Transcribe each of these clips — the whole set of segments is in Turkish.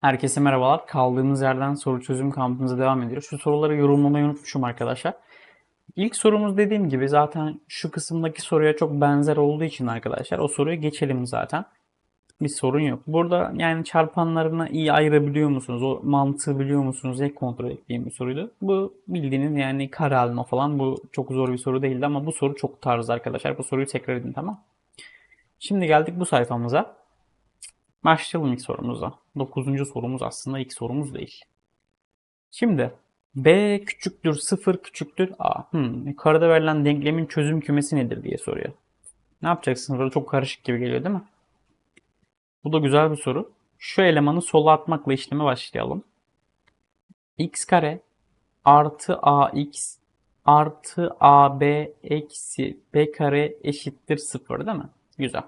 Herkese merhabalar. Kaldığımız yerden soru çözüm kampımıza devam ediyoruz. Şu soruları yorumlamayı unutmuşum arkadaşlar. İlk sorumuz dediğim gibi zaten şu kısımdaki soruya çok benzer olduğu için arkadaşlar o soruya geçelim zaten. Bir sorun yok. Burada yani çarpanlarına iyi ayırabiliyor musunuz? O mantığı biliyor musunuz? diye kontrol ettiğim bir soruydu. Bu bildiğiniz yani kare alma falan bu çok zor bir soru değildi ama bu soru çok tarzı arkadaşlar. Bu soruyu tekrar edin tamam. Şimdi geldik bu sayfamıza. Başlayalım ilk sorumuza. Dokuzuncu sorumuz aslında ilk sorumuz değil. Şimdi B küçüktür 0 küçüktür A. Hmm, yukarıda verilen denklemin çözüm kümesi nedir diye soruyor. Ne yapacaksınız? Burada çok karışık gibi geliyor değil mi? Bu da güzel bir soru. Şu elemanı sola atmakla işleme başlayalım. x kare artı ax artı ab eksi b kare eşittir 0 değil mi? Güzel.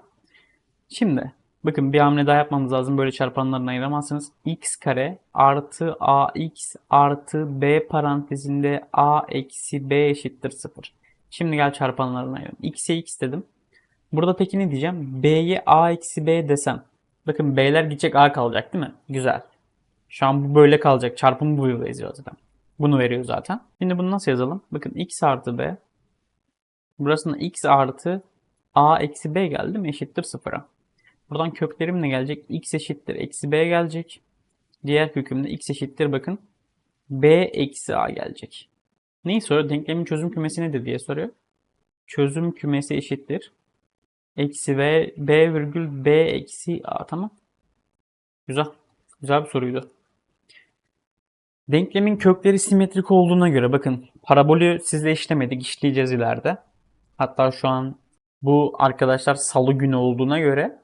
Şimdi bakın bir hamle daha yapmamız lazım. Böyle çarpanlarını ayıramazsınız. x kare artı ax artı b parantezinde a eksi b eşittir 0. Şimdi gel çarpanlarını ayıralım. x'e x dedim. Burada peki ne diyeceğim? b'ye a eksi b desem. Bakın b'ler gidecek a kalacak değil mi? Güzel. Şu an bu böyle kalacak. Çarpımı bu yılda yazıyor zaten. Bunu veriyor zaten. Şimdi bunu nasıl yazalım? Bakın x artı b. Burasında x artı a eksi b geldi mi? Eşittir 0'a. Buradan köklerim ne gelecek? x eşittir eksi b gelecek. Diğer kökümde x eşittir bakın. b eksi a gelecek. Neyi soruyor? Denklemin çözüm kümesi nedir diye soruyor. Çözüm kümesi eşittir. Eksi b, b virgül b eksi a tamam. Güzel. Güzel bir soruydu. Denklemin kökleri simetrik olduğuna göre bakın parabolü sizle işlemedik işleyeceğiz ileride. Hatta şu an bu arkadaşlar salı günü olduğuna göre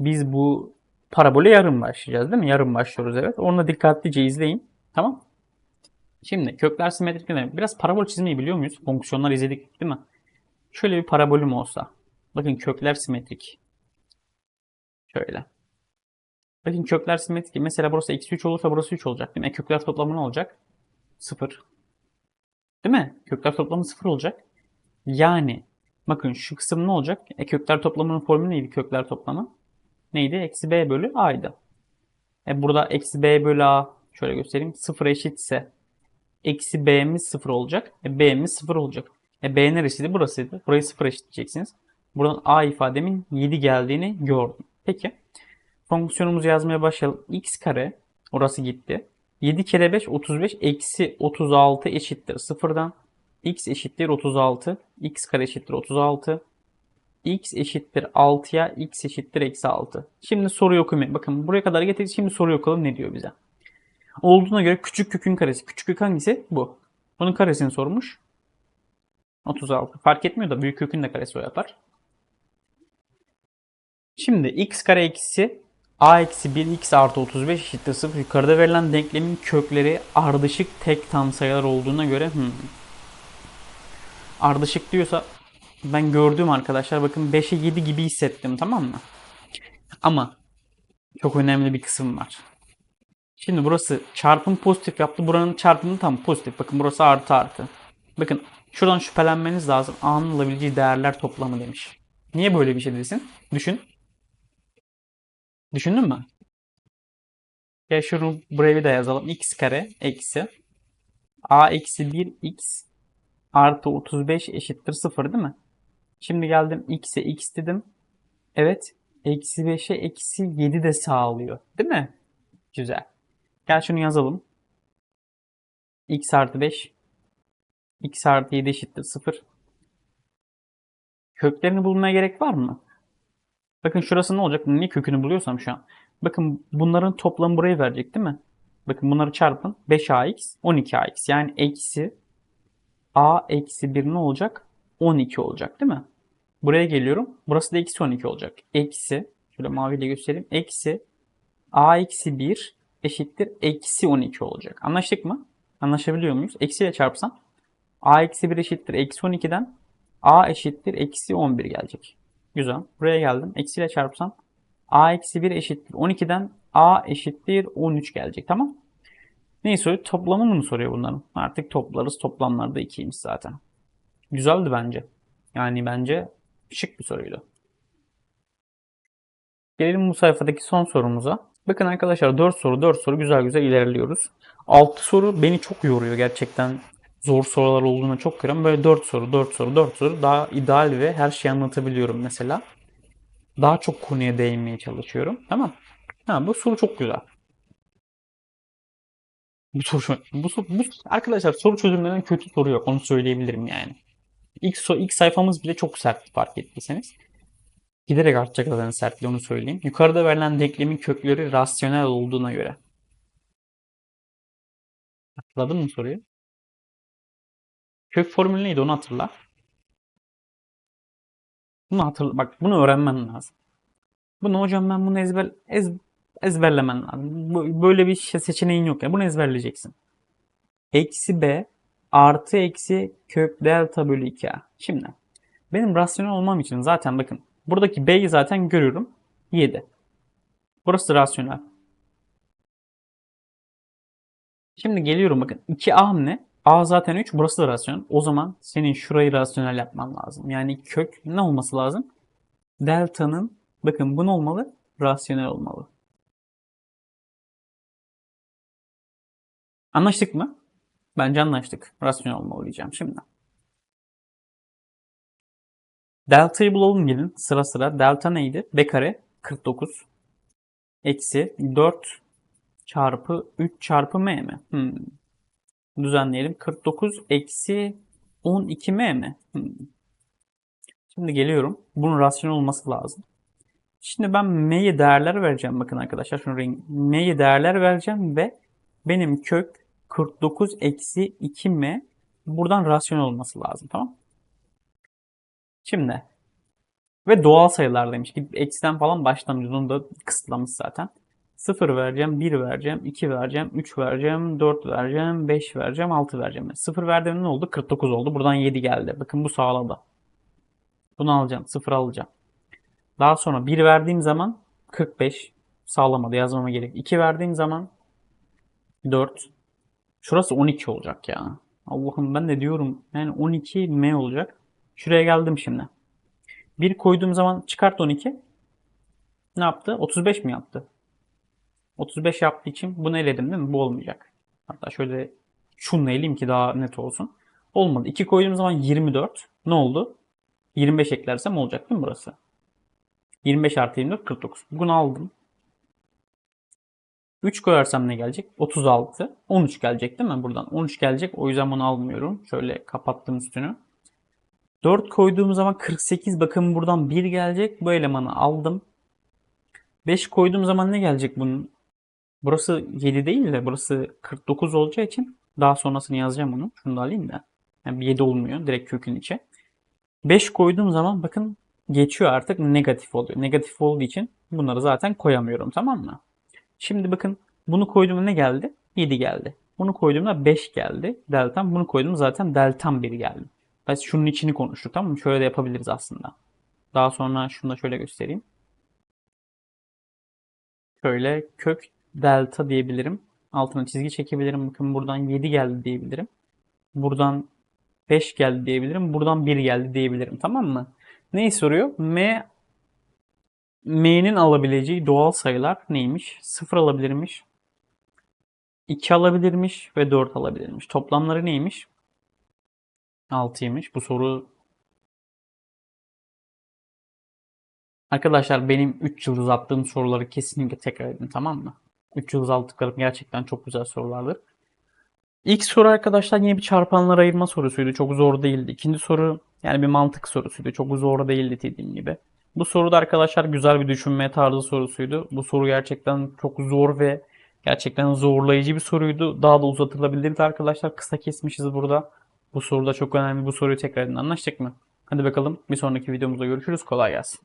biz bu parabole yarım başlayacağız değil mi? Yarım başlıyoruz evet. Onu dikkatlice izleyin. Tamam. Şimdi kökler simetrik ne demek? Biraz parabol çizmeyi biliyor muyuz? Fonksiyonlar izledik değil mi? Şöyle bir parabolüm olsa. Bakın kökler simetrik. Şöyle. Bakın kökler simetrik. Mesela burası eksi 3 olursa burası 3 olacak değil mi? E, kökler toplamı ne olacak? 0. Değil mi? Kökler toplamı 0 olacak. Yani bakın şu kısım ne olacak? E, kökler toplamının formülü neydi kökler toplamı? Neydi? Eksi b bölü a'ydı. E, burada eksi b bölü a şöyle göstereyim. 0 eşitse eksi b'miz 0 olacak. E, b'miz 0 olacak. E, b neresiydi? Burasıydı. Burayı 0 eşitleyeceksiniz. Buradan a ifademin 7 geldiğini gördüm. Peki. Fonksiyonumuzu yazmaya başlayalım. x kare orası gitti. 7 kere 5 35 eksi 36 eşittir 0'dan. x eşittir 36. x kare eşittir 36. x eşittir 6'ya x eşittir eksi 6. Şimdi soruyu okumayın. Bakın buraya kadar getirdik. Şimdi soruyu okuyalım ne diyor bize. Olduğuna göre küçük kökün karesi. Küçük kök hangisi? Bu. Bunun karesini sormuş. 36. Fark etmiyor da büyük kökün de karesi o yapar. Şimdi x kare eksi a eksi 1 x artı 35 eşittir 0. Yukarıda verilen denklemin kökleri ardışık tek tam sayılar olduğuna göre hmm. ardışık diyorsa ben gördüğüm arkadaşlar bakın 5'e 7 gibi hissettim tamam mı? Ama çok önemli bir kısım var. Şimdi burası çarpım pozitif yaptı. Buranın çarpımı tam pozitif. Bakın burası artı artı. Bakın şuradan şüphelenmeniz lazım. A'nın değerler toplamı demiş. Niye böyle bir şey desin? Düşün. Düşündün mü? Ya şunu buraya bir de yazalım. x kare eksi a eksi 1 x artı 35 eşittir 0 değil mi? Şimdi geldim x'e x dedim. Evet. Eksi 5'e eksi 7 de sağlıyor. Değil mi? Güzel. Gel şunu yazalım. x artı 5 x artı 7 eşittir 0. Köklerini bulmaya gerek var mı? Bakın şurası ne olacak? Niye kökünü buluyorsam şu an. Bakın bunların toplamı burayı verecek değil mi? Bakın bunları çarpın. 5ax 12ax yani eksi a eksi 1 ne olacak? 12 olacak değil mi? Buraya geliyorum. Burası da eksi 12 olacak. Eksi şöyle maviyle göstereyim. Eksi a eksi 1 eşittir eksi 12 olacak. Anlaştık mı? Anlaşabiliyor muyuz? Eksiyle çarpsam a eksi 1 eşittir eksi 12'den a eşittir eksi 11 gelecek. Güzel. Buraya geldim. Eksiyle çarpsam a eksi 1 eşittir 12'den a eşittir 13 gelecek. Tamam. Neyi soruyor? Toplamını mı soruyor bunların? Artık toplarız. Toplamları da 2'ymiş zaten. Güzeldi bence. Yani bence şık bir soruydu. Gelelim bu sayfadaki son sorumuza. Bakın arkadaşlar 4 soru 4 soru güzel güzel ilerliyoruz. 6 soru beni çok yoruyor gerçekten. Zor sorular olduğuna çok görüyorum. Böyle 4 soru 4 soru 4 soru daha ideal ve her şeyi anlatabiliyorum mesela. Daha çok konuya değinmeye çalışıyorum. Tamam. Ha, bu soru çok güzel. Bu soru, bu, bu, arkadaşlar soru çözümlerinden kötü soru yok. Onu söyleyebilirim yani. İlk, so, ilk sayfamız bile çok sert fark ettiyseniz. Giderek artacak zaten sertliği onu söyleyeyim. Yukarıda verilen denklemin kökleri rasyonel olduğuna göre. Hatırladın mı soruyu? Kök formülü neydi onu hatırla. Bunu hatırla. Bak bunu öğrenmen lazım. Bunu hocam ben bunu ezber ez, ezberlemen lazım. Böyle bir şey seçeneğin yok ya. Bunu ezberleyeceksin. Eksi b artı eksi kök delta bölü 2a. Şimdi benim rasyonel olmam için zaten bakın buradaki b'yi zaten görüyorum. 7. Burası rasyonel. Şimdi geliyorum bakın. 2a ne? a zaten 3. Burası da rasyonel. O zaman senin şurayı rasyonel yapman lazım. Yani kök ne olması lazım? Delta'nın bakın bu ne olmalı? Rasyonel olmalı. Anlaştık mı? Bence anlaştık. Rasyonel diyeceğim şimdi. Delta'yı bulalım gelin sıra sıra. Delta neydi? B kare 49 eksi 4 çarpı 3 çarpı m mi? Hmm. Düzenleyelim. 49 eksi 12 m mi? Hmm. Şimdi geliyorum. Bunun rasyonel olması lazım. Şimdi ben m'ye değerler vereceğim. Bakın arkadaşlar şunu renk. m'ye değerler vereceğim ve benim kök 49 eksi 2m buradan rasyonel olması lazım. Tamam Şimdi ve doğal sayılardaymış. Gidip eksiden falan başlamayacağız. Onu da kısıtlamış zaten. 0 vereceğim, 1 vereceğim, 2 vereceğim, 3 vereceğim, 4 vereceğim, 5 vereceğim, 6 vereceğim. 0 verdiğimde ne oldu? 49 oldu. Buradan 7 geldi. Bakın bu sağladı. Bunu alacağım. 0 alacağım. Daha sonra 1 verdiğim zaman 45 sağlamadı. Yazmama gerek. 2 verdiğim zaman 4. Şurası 12 olacak ya. Allah'ım ben de diyorum. Yani 12 M olacak. Şuraya geldim şimdi. 1 koyduğum zaman çıkart 12. Ne yaptı? 35 mi yaptı? 35 yaptığı için bunu eledim değil mi? Bu olmayacak. Hatta şöyle şunla eleyim ki daha net olsun. Olmadı. 2 koyduğum zaman 24. Ne oldu? 25 eklersem olacak değil mi burası? 25 artı 24 49. Bunu aldım. 3 koyarsam ne gelecek? 36. 13 gelecek değil mi buradan? 13 gelecek. O yüzden bunu almıyorum. Şöyle kapattım üstünü. 4 koyduğum zaman 48. Bakın buradan 1 gelecek. Bu elemanı aldım. 5 koyduğum zaman ne gelecek bunun? Burası 7 değil de burası 49 olacağı için daha sonrasını yazacağım onu. Şunu da alayım da. Yani 7 olmuyor. Direkt kökün içi. 5 koyduğum zaman bakın geçiyor artık negatif oluyor. Negatif olduğu için bunları zaten koyamıyorum tamam mı? Şimdi bakın bunu koyduğumda ne geldi? 7 geldi. Bunu koyduğumda 5 geldi. Deltam. Bunu koyduğumda zaten deltam 1 geldi. Biz şunun içini konuştuk tamam mı? Şöyle de yapabiliriz aslında. Daha sonra şunu da şöyle göstereyim. Şöyle kök delta diyebilirim. Altına çizgi çekebilirim. Bakın buradan 7 geldi diyebilirim. Buradan 5 geldi diyebilirim. Buradan 1 geldi diyebilirim. Tamam mı? Neyi soruyor? M M'nin alabileceği doğal sayılar neymiş? 0 alabilirmiş. 2 alabilirmiş ve 4 alabilirmiş. Toplamları neymiş? 6'ymış. Bu soru Arkadaşlar benim 3 yıldız attığım soruları kesinlikle tekrar edin tamam mı? 3 yıldız aldıklarım gerçekten çok güzel sorulardır. İlk soru arkadaşlar yine bir çarpanlar ayırma sorusuydu. Çok zor değildi. İkinci soru yani bir mantık sorusuydu. Çok zor değildi dediğim gibi. Bu soruda arkadaşlar güzel bir düşünme tarzı sorusuydu. Bu soru gerçekten çok zor ve gerçekten zorlayıcı bir soruydu. Daha da uzatılabilirdi arkadaşlar. Kısa kesmişiz burada. Bu soruda çok önemli. Bu soruyu tekrar edin. Anlaştık mı? Hadi bakalım bir sonraki videomuzda görüşürüz. Kolay gelsin.